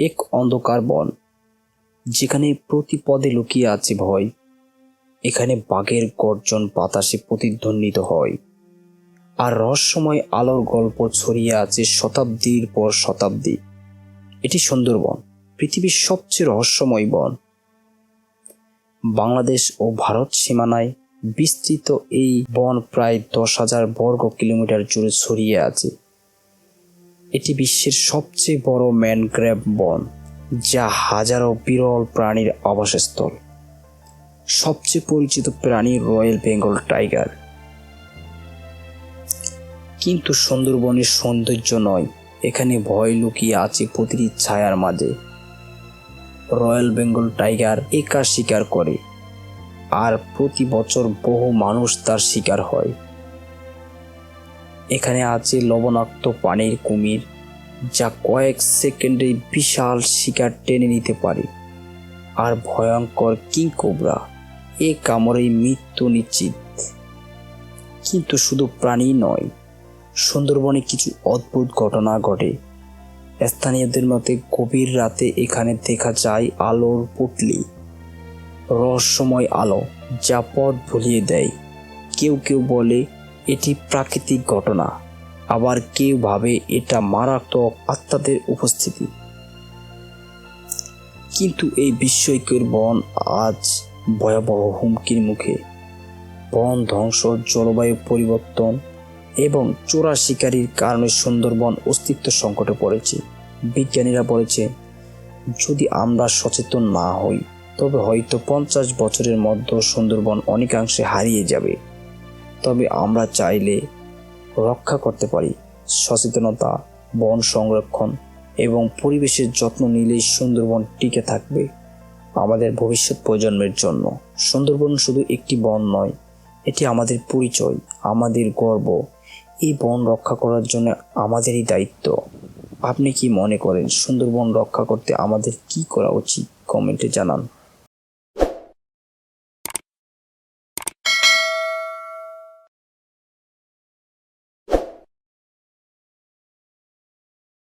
এক অন্ধকার বন, যেখানে প্রতি পদে লুকিয়ে আছে ভয়। এখানে বাঘের গর্জন বাতাসে প্রতিধ্বনিত হয়, আর রহস্যময় আলোর গল্প ছড়িয়ে আছে শতাব্দীর পর শতাব্দী। এটি সুন্দরবন, পৃথিবীর সবচেয়ে রহস্যময় বন। বাংলাদেশ ও ভারত সীমানায় বিস্তৃত এই বন প্রায় দশ হাজার বর্গ কিলোমিটার জুড়ে ছড়িয়ে আছে। এটি বিশ্বের সবচেয়ে বড় ম্যানগ্রেভ বন, যা হাজারো বিরল প্রাণীর আবাসস্থল। সবচেয়ে পরিচিত প্রাণী রয়্যাল বেঙ্গল টাইগার। কিন্তু সুন্দরবনের সৌন্দর্য নয়, এখানে ভয় লুকিয়ে আছে প্রতিটি ছায়ার মাঝে। রয়্যাল বেঙ্গল টাইগার একা শিকার করে, আর প্রতি বছর বহু মানুষ তার শিকার হয়। এখানে আছে লবণাক্ত পানির কুমির, যা কয়েক সেকেন্ডে বিশাল শিকার টেনে নিতে পারে। আর ভয়ঙ্কর কিং কোবরা এ কামড়েই মৃত্যু নিশ্চিত। কিন্তু শুধু প্রাণী নয়, সুন্দরবনে কিছু অদ্ভুত ঘটনা ঘটে। স্থানীয়দের মতে গভীর রাতে এখানে দেখা যায় আলোর পুটলি, রহস্যময় আলো যা পথ ভুলিয়ে দেয়। কেউ কেউ বলে এটি প্রাকৃতিক ঘটনা। আবার কেউ ভাবে এটা মারাত্মক আত্মাদের উপস্থিতি। কিন্তু এই বিস্ময়কর বন আজ ভয়াবহ হুমকির মুখে। বন ধ্বংস, জলবায়ু পরিবর্তন এবং চোরা শিকারীর কারণে সুন্দরবন অস্তিত্ব সংকটে পড়েছে। বিজ্ঞানীরা বলেছে, যদি আমরা সচেতন না হই, তবে হয়তো পঞ্চাশ বছরের মধ্যে সুন্দরবন অনেকাংশে হারিয়ে যাবে। তবে আমরা চাইলে রক্ষা করতে পারি। সচেতনতা, বন সংরক্ষণ এবং পরিবেশের যত্ন নিলেই সুন্দরবন টিকে থাকবে আমাদের ভবিষ্যৎ প্রজন্মের জন্য। সুন্দরবন শুধু একটি বন নয়, এটি আমাদের পরিচয়, আমাদের গর্ব। এই বন রক্ষা করার জন্য আমাদেরই দায়িত্ব। আপনি কি মনে করেন সুন্দরবন রক্ষা করতে আমাদের কি করা উচিত? কমেন্টে জানান।